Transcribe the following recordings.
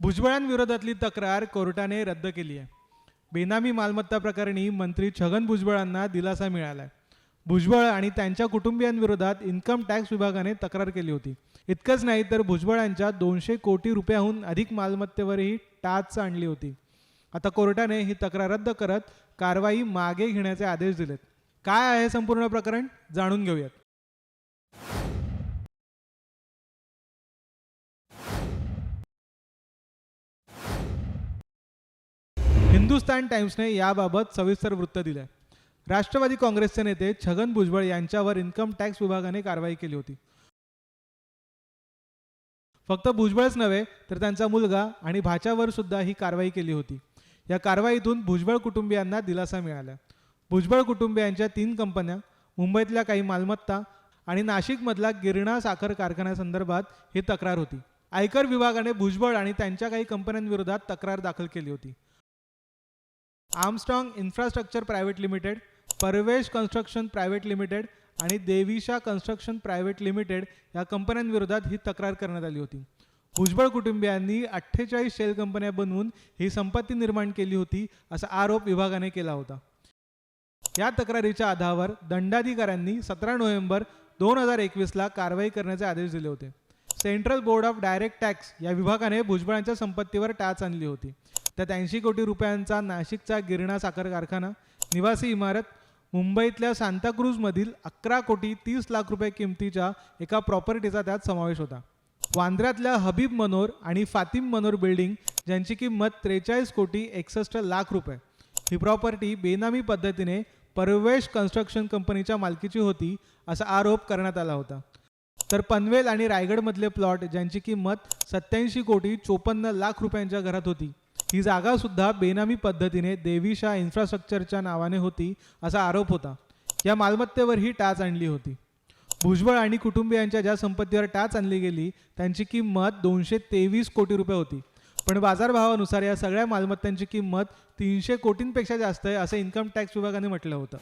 भुजबळांविरोधातली तक्रार कोर्टाने रद्द केली आहे. बेनामी मालमत्ता प्रकरणी मंत्री छगन भुजबळांना दिलासा मिळाला आहे भुजबळ आणि त्यांच्या कुटुंबियांविरोधात इन्कम टॅक्स विभागाने तक्रार केली होती. इतकंच नाही तर भुजबळांच्या दोनशे कोटी रुपयाहून अधिक मालमत्तेवरही टाच आणली होती. आता कोर्टाने ही तक्रार रद्द करत कारवाई मागे घेण्याचे आदेश दिलेत. काय आहे संपूर्ण प्रकरण? जाणून घेऊयात. हिंदुस्तान टाइम्सने याबाबत सविस्तर वृत्त दिलं राष्ट्रवादी काँग्रेसचे नेते छगन भुजबळ यांच्यावर इन्कम टॅक्स विभागाने कारवाई केली होती. फक्त भुजबळच नव्हे तर त्यांचा मुलगा आणि भाच्यावर सुद्धा ही कारवाई केली होती. या कारवाईतून भुजबळ कुटुंबियांना दिलासा मिळाला. भुजबळ कुटुंबियांच्या तीन कंपन्या मुंबईतल्या काही मालमत्ता आणि नाशिकमधला गिरणा साखर कारखान्यासंदर्भात ही तक्रार होती. आयकर विभागाने भुजबळ आणि त्यांच्या काही कंपन्यांविरोधात तक्रार दाखल केली होती. Armstrong infrastructure private limited Parvesh construction private limited आणि देविशा कन्स्ट्रक्शन प्रायव्हेट लिमिटेड या कंपन्यांविरोधात ही तक्रार करण्यात आली होती. भुजबळ कुटुंबियांनी अठ्ठेचाळीस शेल कंपन्या बनवून ही संपत्ती निर्माण केली होती असा आरोप विभागाने केला होता. या तक्रारीच्या आधारावर दंडाधिकाऱ्यांनी सतरा नोव्हेंबर दोन हजार एकवीसला कारवाई करण्याचे आदेश दिले होते. Central board of direct tax या विभागाने भुजबळांच्या संपत्तीवर टाच आणली होती. त्यात ऐंशी कोटी रुपयांचा नाशिकचा गिरणा साखर कारखाना निवासी इमारत मुंबईतल्या सांताक्रूजमधील अकरा कोटी तीस लाख रुपये किमतीच्या एका प्रॉपर्टीचा त्यात समावेश होता. वांद्र्यातल्या हबीब मनोर आणि फातिम मनोर बिल्डिंग ज्यांची किंमत त्रेचाळीस कोटी एकसष्ट लाख रुपये. ही प्रॉपर्टी बेनामी पद्धतीने परवेश कन्स्ट्रक्शन कंपनीच्या मालकीची होती असा आरोप करण्यात आला होता. तर पनवेल आणि रायगडमधले प्लॉट ज्यांची किंमत सत्याऐंशी कोटी चोपन्न लाख रुपयांच्या घरात होती. ही जागा सुद्धा बेनामी पद्धतीने देवीशा इन्फ्रास्ट्रक्चरच्या नावाने होती असा आरोप होता. या मालमत्तेवर ही टाच आणली होती. भुजबळ आणि कुटुंबियांच्या ज्या संपत्तीवर टाच आणली गेली त्यांची किंमत दोनशे तेवीस कोटी रुपये होती. पण बाजारभावानुसार या सगळ्या मालमत्तांची किंमत तीनशे कोटींपेक्षा जास्त आहे असं इन्कम टॅक्स विभागाने म्हटलं होतं.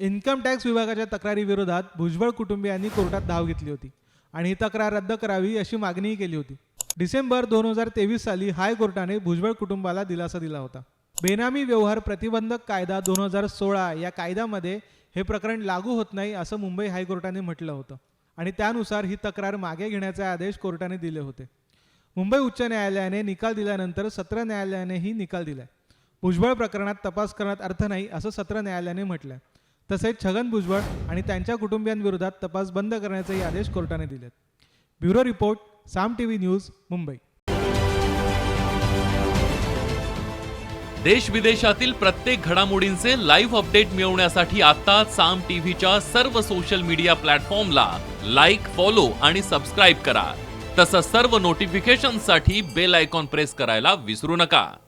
इन्कम टॅक्स विभागाच्या तक्रारीविरोधात भुजबळ कुटुंबियांनी कोर्टात धाव घेतली होती आणि ही तक्रार रद्द करावी अशी मागणीही केली होती. डिसेंबर दोन हजार तेवीस साली हायकोर्टाने भुजबळ कुटुंबाला दिलासा दिला होता. बेनामी व्यवहार प्रतिबंधक कायदा दोन हजार सोळा या कायद्यामध्ये हे प्रकरण लागू होत नाही असं मुंबई हायकोर्टाने म्हटलं होतं आणि त्यानुसार ही तक्रार मागे घेण्याचे आदेश कोर्टाने दिले होते. मुंबई उच्च न्यायालयाने निकाल दिल्यानंतर सत्र न्यायालयानेही निकाल दिलाय. भुजबळ प्रकरणात तपास करण्यात अर्थ नाही असं सत्र न्यायालयाने म्हटलंय. तसेच छगन भुजबळ आणि त्यांच्या कुटुंबियांविरोधात तपास बंद करण्याचेही आदेश कोर्टाने दिलेत. Bureau report Saam TV news Mumbai. देश विदेशातील प्रत्येक घडामोडींचे लाईव्ह अपडेट मिळवण्यासाठी आता साम टीव्हीच्या सर्व सोशल मीडिया प्लॅटफॉर्मला लाईक फॉलो आणि सबस्क्राईब करा. तसंच सर्व नोटिफिकेशनसाठी बेल आयकॉन प्रेस करायला विसरू नका.